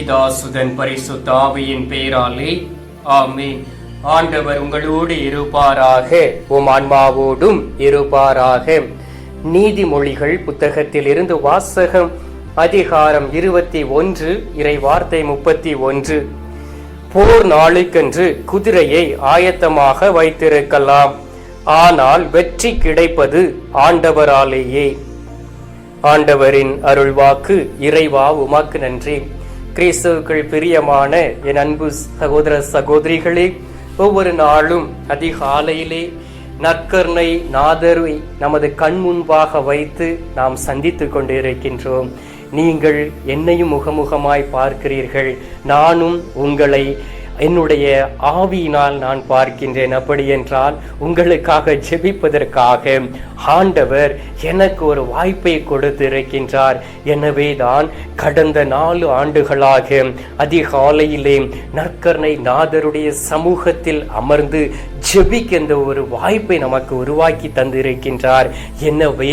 பிதாசுதன் பரிசுத்த ஆவியின் பெயராலே ஆமே ஆண்டவர் உங்களோடு இருப்பாராக. உம் ஆன்மாவோடும் இருப்பாராக. நீதிமொழிகள் புத்தகத்திலிருந்து வாசகம் அதிகாரம் இருபத்தி ஒன்று இறை வார்த்தை முப்பத்தி ஒன்று. போர் நாளுக்கென்று குதிரையை ஆயத்தமாக வைத்திருக்கலாம். ஆனால் வெற்றி கிடைப்பது ஆண்டவராலேயே. ஆண்டவரின் அருள்வாக்கு இறைவா உமாக்கு நன்றி. கிறிஸ்துவுக்குள் பிரியமான என் அன்பு சகோதர சகோதரிகளே ஒவ்வொரு நாளும் அதிகாலையிலே நற்கர்ணை நாதரை நமது கண் முன்பாக வைத்து நாம் சந்தித்து கொண்டிருக்கின்றோம். நீங்கள் என்னையும் முகமுகமாய் பார்க்கிறீர்கள். நானும் உங்களை என்னுடைய ஆவியினால் நான் பார்க்கின்றேன். அப்படி என்றால் உங்களுக்காக ஜெபிப்பதற்காக ஆண்டவர் எனக்கு ஒரு வாய்ப்பை கொடுத்திருக்கின்றார். எனவே தான் கடந்த நாலு ஆண்டுகளாக அதிகாலையிலே நற்கருணை நாதருடைய சமூகத்தில் அமர்ந்து ஜெபிக்கின்ற ஒரு வாய்ப்பை நமக்கு உருவாக்கி தந்திருக்கின்றார். எனவே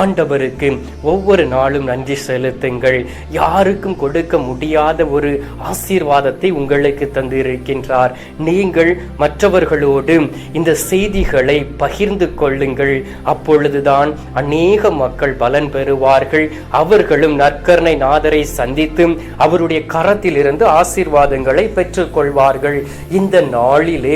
ஆண்டவருக்கு ஒவ்வொரு நாளும் நன்றி செலுத்துங்கள். யாருக்கும் கொடுக்க முடியாத ஒரு ஆசீர்வாதத்தை உங்களுக்கு தந்திருக்கின்றார். நீங்கள் மற்றவர்களோடு இந்த செய்திகளை பகிர்ந்து கொள்ளுங்கள். அப்பொழுதுதான் அநேக மக்கள் பலன் பெறுவார்கள். அவர்களும் நற்கருணை நாதரை சந்தித்து அவருடைய கரத்திலிருந்து ஆசீர்வாதங்களை பெற்றுக்கொள்வார்கள். இந்த நாளிலே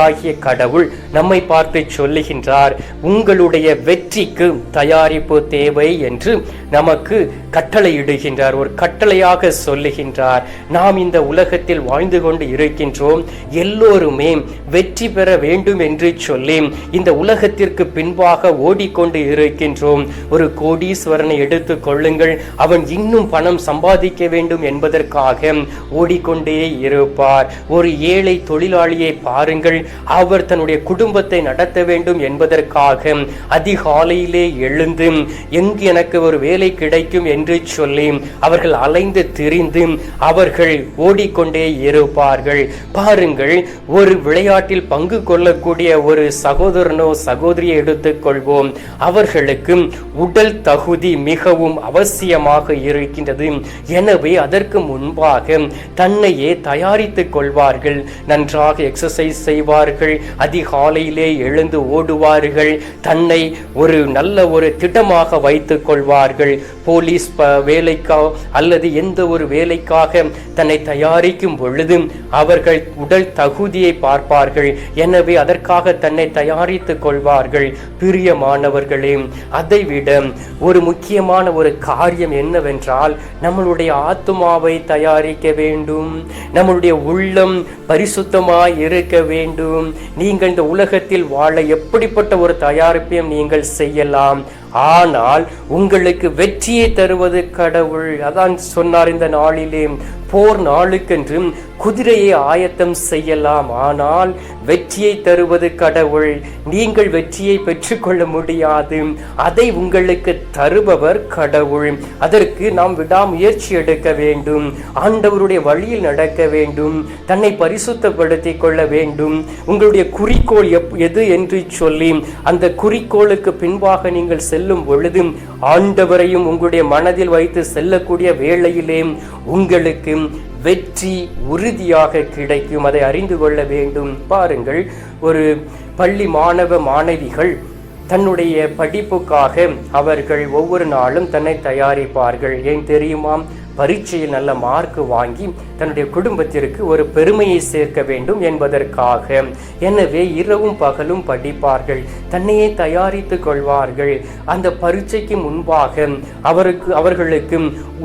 ஆண்டவராகிய கடவுள் நம்மை பார்த்து சொல்லுகின்றார் உங்களுடைய வெற்றிக்கு தயாரிப்பு தேவை என்று நமக்கு கட்டளையிடுகின்றார். ஒரு கட்டளையாக சொல்லுகின்றார் நாம் இந்த உலகத்தில் வாழ்ந்து கொண்டு இருக்கின்றோம். எல்லோருமே வெற்றி பெற வேண்டும் என்று சொல்லி இந்த உலகத்திற்கு பின்பாக ஓடிக்கொண்டு இருக்கின்றோம். ஒரு கோடீஸ்வரனை எடுத்து கொள்ளுங்கள். அவன் இன்னும் பணம் சம்பாதிக்க வேண்டும் என்பதற்காக ஓடிக்கொண்டே இருப்பார். ஒரு ஏழை தொழிலாளியை பாருங்கள். அவர் தன்னுடைய குடும்பத்தை நடத்த வேண்டும் என்பதற்காக அதிகாலையிலே எழுந்து எங்கு எனக்கு ஒரு வேலை கிடைக்கும்? என்று சொல்லி அவர்கள் அலைந்து திரிந்து அவர்கள் ஓடிக்கொண்டே இருப்பார்கள். பாருங்கள் ஒரு விளையாட்டில் பங்கு கொள்ளக்கூடிய ஒரு சகோதரனோ சகோதரியை எடுத்துக்கொள்வோம் அவர்களுக்கு உடல் தகுதி மிகவும் அவசியமாக இருக்கின்றது. எனவே அதற்கு முன்பாக தன்னையே தயாரித்துக் கொள்வார்கள். நன்றாக எக்ஸசைஸ் செய்வார். செய்வார்கள் அதிகாலையிலே எழுந்து ஓடுவார்கள் தன்னை ஒரு நல்ல ஒரு திட்டமாக வைத்துக் கொள்வார்கள். போலீஸ் ப- வேலைக்கா அல்லது எந்த ஒரு வேலைக்காக தன்னை தயாரிக்கும் பொழுது அவர்கள் உடல் தகுதியை பார்ப்பார்கள். எனவே அதற்காக தன்னை தயாரித்துக் கொள்வார்கள். பிரியமானவர்களே அதைவிட ஒரு முக்கியமான ஒரு காரியம் என்னவென்றால் நம்மளுடைய ஆத்மாவை தயாரிக்க வேண்டும். நம்மளுடைய உள்ளம் பரிசுத்தமாய் இருக்க வேண்டும். நீங்கள் இந்த உலகத்தில் வாழ எப்படிப்பட்ட ஒரு தயாரிப்பையும் நீங்கள் செய்யலாம். ஆனால் உங்களுக்கு வெற்றியை தருவது கடவுள். அதான் சொன்னார் இந்த நாளிலே போர் நாளுக்கென்று குதிரையை ஆயத்தம் செய்யலாம். ஆனால் வெற்றியை தருவது கடவுள். நீங்கள் வெற்றியை பெற்றுக்கொள்ள முடியாது. அதை உங்களுக்கு தருபவர் கடவுள். அதற்கு நாம் விடாமுயற்சி எடுக்க வேண்டும். ஆண்டவருடைய வழியில் நடக்க வேண்டும். தன்னை பரிசுத்தப்படுத்திக் கொள்ள வேண்டும். உங்களுடைய குறிக்கோள் எப் எது என்று சொல்லி அந்த குறிக்கோளுக்கு பின்பாக நீங்கள் செல்லும் பொழுது ஆண்டவரையும் உங்களுடைய மனதில் வைத்து செல்லக்கூடிய வேளையிலே உங்களுக்கு வெற்றி உறுதியாக கிடைக்கும். அதை அறிந்து கொள்ள வேண்டும். பாருங்கள் ஒரு பள்ளி மாணவ மாணவிகள் தன்னுடைய படிப்புக்காக அவர்கள் ஒவ்வொரு நாளும் தன்னை தயாரிப்பார்கள். ஏன் தெரியுமா? பரீட்சையில் நல்ல மார்க் வாங்கி தன்னுடைய குடும்பத்திற்கு ஒரு பெருமையை சேர்க்க வேண்டும் என்பதற்காக. எனவே இரவும் பகலும் படிப்பார்கள் தன்னையே தயாரித்துக் கொள்வார்கள். அந்த பரீட்சைக்கு முன்பாக அவருக்கு அவர்களுக்கு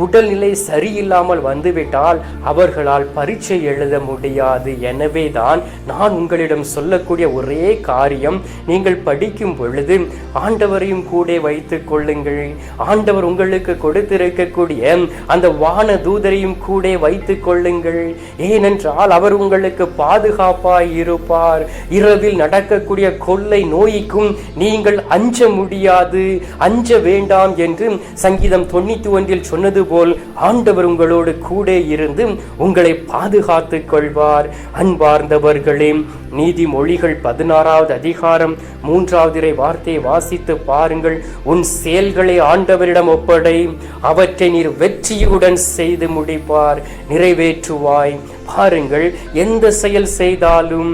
உடல்நிலை சரியில்லாமல் வந்துவிட்டால் அவர்களால் பரீட்சை எழுத முடியாது. எனவே தான் நான் உங்களிடம் சொல்லக்கூடிய ஒரே காரியம் நீங்கள் படிக்கும் பொழுது ஆண்டவரையும் கூட வைத்துக் கொள்ளுங்கள். ஆண்டவர் உங்களுக்கு கொடுத்திருக்கக்கூடிய அந்த வான தூதரையும் கூட வைத்துக் கொள்ளுங்கள். ஏனென்றால் அவர் உங்களுக்கு பாதுகாப்பாய் இருப்பார். இரவில் நடக்கக்கூடிய கொள்ளை நோய்க்கும் நீங்கள் அஞ்ச முடியாது. அஞ்ச வேண்டாம் என்று சங்கீதம் தொண்ணூத்தி ஒன்றில் சொன்னது போல் ஆண்டவர் உங்களோடு கூட இருந்து உங்களை பாதுகாத்துக் கொள்வார். அன்பார்ந்தவர்களே நீதிமொழிகள் பதினாறாவது அதிகாரம் மூன்றாவது வார்த்தையை வாசித்து பாருங்கள். உன் செயல்களை ஆண்டவரிடம் ஒப்படை. அவற்றை நீர் வெற்றியுடன் செய்து முடிப்பார். நிறைவேற்றுவாய். பாருங்கள் எந்த செயல் செய்தாலும்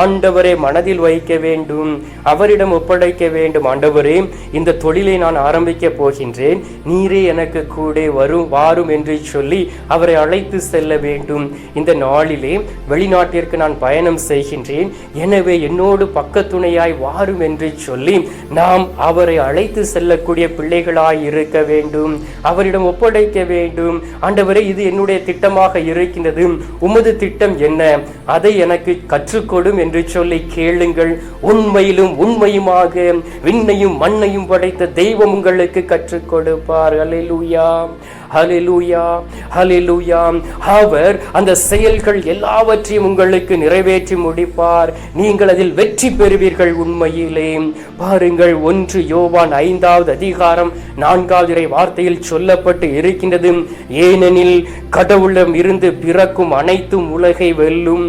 ஆண்டவரை மனதில் வைக்க வேண்டும் அவரிடம் ஒப்படைக்க வேண்டும். ஆண்டவரே இந்த தொழிலை நான் ஆரம்பிக்க போகின்றேன். நீரே எனக்கு கூட வரும் வாரும் என்று சொல்லி அவரை அழைத்து செல்ல வேண்டும். இந்த நாளிலே வெளிநாட்டிற்கு நான் பயணம் செய்கின்றேன். எனவே என்னோடு பக்கத்துணையாய் வாரும் என்று சொல்லி நாம் அவரை அழைத்து செல்லக்கூடிய பிள்ளைகளாய் இருக்க வேண்டும். அவரிடம் ஒப்படைக்க வேண்டும். ஆண்டவரே இது என்னுடைய திட்டமாக இருக்கின்றது. உமது திட்டம் என்ன? அதை எனக்கு கற்றுக்கொடும் என்று சொல்லி கேளுங்கள். உண்மையிலும் உண்மையுமாக விண்ணையும் மண்ணையும் படைத்த தெய்வம் உங்களுக்கு கற்றுக் கொடுப்பார். ஹalleluya. ஹலிலூயா ஹலிலூயா அவர் அந்த செயல்கள் எல்லாவற்றையும் உங்களுக்கு நிறைவேற்றி முடிப்பார். நீங்கள் அதில் வெற்றி பெறுவீர்கள் உண்மையிலே. பாருங்கள் ஒன்று யோவான் ஐந்தாவது அதிகாரம் நான்காவது இறை வார்த்தையில் சொல்லப்பட்டு இருக்கின்றது. ஏனெனில் கடவுளிடம் இருந்து பிறக்கும் அனைத்தும் உலகை வெல்லும்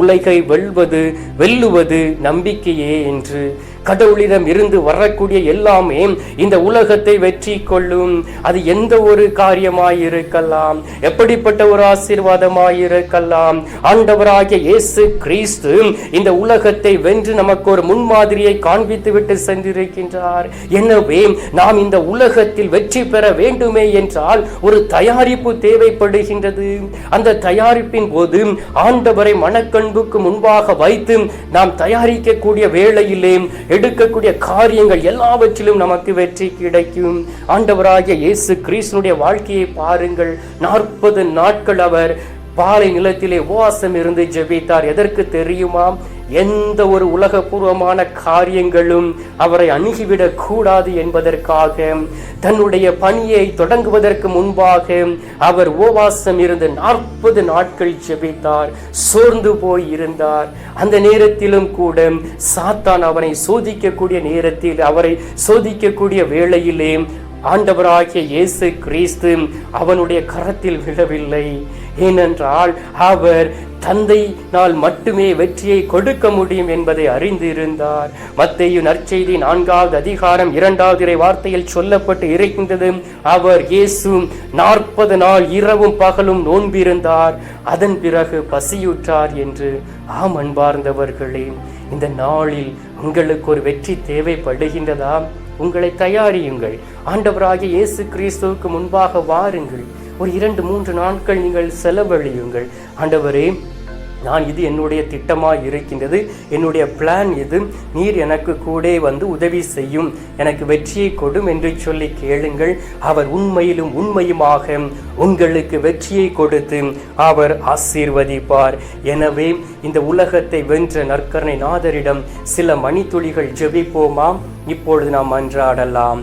உலகை வெல்வது வெல்லுவது நம்பிக்கையே என்று. கடவுளிடம் இருந்து வரக்கூடிய எல்லாமே இந்த உலகத்தை வெற்றி கொள்ளும். அது எந்த ஒரு காரியமாய் இருக்கலாம் எப்படிப்பட்ட ஒரு ஆசீர்வாதமாய் இருக்கலாம் ஆண்டவராகிய இயேசு கிறிஸ்து இந்த உலகத்தை வென்று நமக்கு ஒரு முன்மாதிரியை காண்பித்து விட்டு சென்றிருக்கின்றார். எனவே நாம் இந்த உலகத்தில் வெற்றி பெற வேண்டுமே என்றால் ஒரு தயாரிப்பு தேவைப்படுகின்றது. அந்த தயாரிப்பின் போது ஆண்டவரை மனக்கண்புக்கு முன்பாக வைத்து நாம் தயாரிக்கக்கூடிய வேளையிலே எடுக்கக்கூடிய காரியங்கள் எல்லாவற்றிலும் நமக்கு வெற்றி கிடைக்கும். ஆண்டவராகிய இயேசு கிறிஸ்தனுடைய வாழ்க்கையை பாருங்கள். நாற்பது நாட்கள் அவர் பாலை நிலத்திலே உபவாசம் இருந்து ஜெபித்தார். எதற்கு தெரியுமா? எந்த ஒரு உலகபூர்வமான காரியங்களும் அவரை அணுகிவிடக் கூடாது என்பதற்காக தன்னுடைய பணியை தொடங்குவதற்கு முன்பாக அவர் உபவாசம் இருந்து நாற்பது நாட்கள் ஜெபித்தார் சோர்ந்து போய் இருந்தார். அந்த நேரத்திலும் கூட சாத்தான் அவனை சோதிக்கக்கூடிய நேரத்தில் அவரை சோதிக்கக்கூடிய வேளையிலே ஆண்டவராகிய இயேசு கிறிஸ்து அவனுடைய கரத்தில் விழவில்லை. ஏனென்றால் அவர் தந்தையினால் மட்டுமே வெற்றியை கொடுக்க முடியும் என்பதை அறிந்திருந்தார். மத்தையு நற்செய்தி நான்காவது அதிகாரம் இரண்டாவது இறை வார்த்தையில் சொல்லப்பட்டு இருக்கின்றது. அவர் இயேசு நாற்பது நாள் இரவும் பகலும் நோன்பிருந்தார். அதன் பிறகு பசியுற்றார் என்று ஆம் அன்பார்ந்தவர்களே இந்த நாளில் உங்களுக்கு ஒரு வெற்றி தேவைப்படுகின்றதா? உங்களை தயாரியுங்கள். ஆண்டவராகிய இயேசு கிறிஸ்துவுக்கு முன்பாக வாருங்கள். ஒரு இரண்டு மூன்று நாட்கள் நீங்கள் செலவழியுங்கள். ஆண்டவரே நான் இது என்னுடைய திட்டமாக இருக்கின்றது. என்னுடைய பிளான் இது. நீர் எனக்கு கூட வந்து உதவி செய்யும். எனக்கு வெற்றியை கொடும் என்று சொல்லி கேளுங்கள். அவர் உண்மையிலும் உண்மையுமாக உங்களுக்கு வெற்றியை கொடுத்து அவர் ஆசீர்வதிப்பார். எனவே இந்த உலகத்தை வென்ற நற்கரணை நாதரிடம் சில மணித்துளிகள் ஜெபிப்போமா? இப்பொழுது நாம் அன்றாடலாம்.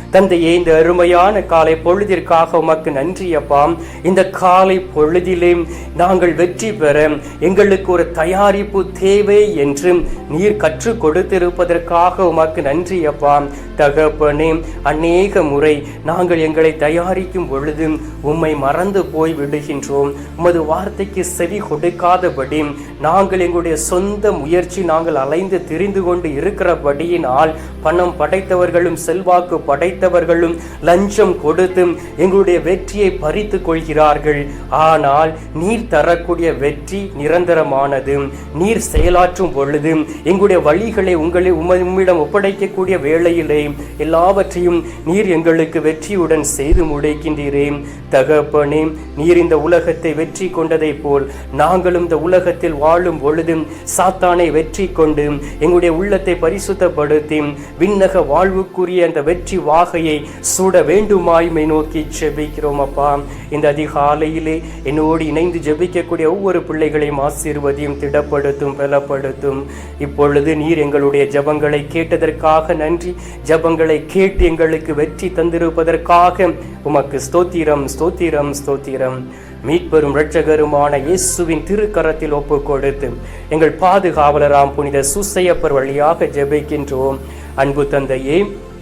தந்தையே இந்த அருமையான காலை பொழுதிற்காக உமக்கு நன்றி அப்பா. இந்த காலை பொழுதிலே நாங்கள் வெற்றி பெற எங்களுக்கு ஒரு தயாரிப்பு தேவை என்று நீர் கற்றுக் கொடுத்திருப்பதற்காக உமக்கு நன்றி அப்பா. தகப்பனே அநேக முறை நாங்கள் எங்களை தயாரிக்கும் பொழுது உம்மை மறந்து போய் விடுகின்றோம். உமது வார்த்தைக்கு செவி கொடுக்காதபடி நாங்கள் எங்களுடைய சொந்த முயற்சி நாங்கள் அலைந்து திரிந்து கொண்டு இருக்கிறபடியினால் பணம் படைத்தவர்களும் செல்வாக்கு படைத்தவர்களும் லஞ்சம் கொடுத்து எங்களுடைய வெற்றியை பறித்து கொள்கிறார்கள். ஆனால் நீர் தரக்கூடிய வெற்றி நிரந்தரமானது நீர் செயலாற்றும் பொழுது எங்களுடைய வழிகளை உங்களை உம்மிடம் ஒப்படைக்கக்கூடிய வேளையிலே எல்லாவற்றையும் நீர் எங்களுக்கு வெற்றியுடன் செய்து முடிக்கின்றீரே. தகப்பனே நீர் இந்த உலகத்தை வெற்றி கொண்டதைப் போல் நாங்களும் இந்த உலகத்தில் வாழும் பொழுது சாத்தானை வெற்றி கொண்டு எங்களுடைய உள்ளத்தை பரிசுத்தப்படுத்தி விண்ணக வாழ்வுக்குரிய அந்த வெற்றி வாக வாகையை சூட வேண்டுமாய்மை நோக்கி ஜெபிக்கிறோம் அப்பா. இந்த அதிகாலையிலே என்னோடு இணைந்து ஜெபிக்கக்கூடிய ஒவ்வொரு பிள்ளைகளையும் ஆசீர்வதியும் திடப்படுத்தும் பலப்படுத்தும். இப்பொழுது நீர் எங்களுடைய ஜெபங்களை கேட்டதற்காக நன்றி. ஜெபங்களை கேட்டு எங்களுக்கு வெற்றி தந்திருப்பதற்காக உமக்கு ஸ்தோத்திரம் ஸ்தோத்திரம் ஸ்தோத்திரம். மீட்பெரும் இரட்சகருமான இயேசுவின் திருக்கரத்தில் ஒப்பு கொடுத்து எங்கள் பாதுகாவலராம் புனித சுசையப்பர் வழியாக ஜெபிக்கின்றோம். அன்பு தந்தையே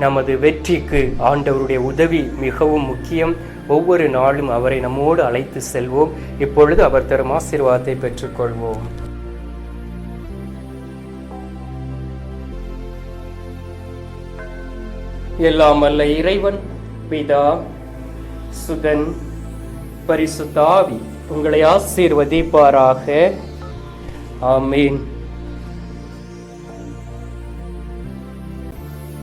நமது வெற்றிக்கு ஆண்டவருடைய உதவி மிகவும் முக்கியம். ஒவ்வொரு நாளும் அவரை நம்மோடு அழைத்து செல்வோம். இப்பொழுது அவர் தரும் ஆசீர்வாதத்தை பெற்றுக்கொள்வோம். எல்லாம் அல்ல இறைவன் பிதா சுதன் பரிசுத்தாவி உங்களை ஆசீர்வதிப்பாராக. ஆமீன்.